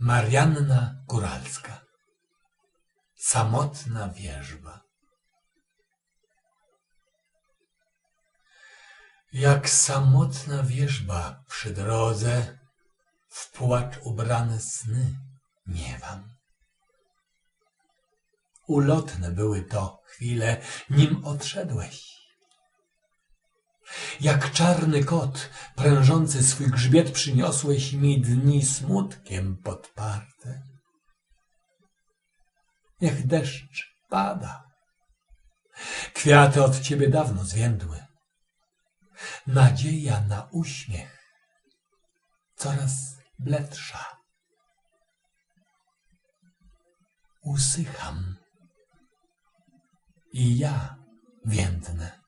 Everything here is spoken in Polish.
Marianna Góralska Samotna wierzba Jak samotna wierzba przy drodze w płacz ubrane sny miewam. Ulotne były to chwile, nim odszedłeś. Jak czarny kot, prężący swój grzbiet, przyniosłeś mi dni smutkiem podparte. Niech deszcz pada. Kwiaty od ciebie dawno zwiędły. Nadzieja na uśmiech coraz bledsza. Usycham i ja więdnę.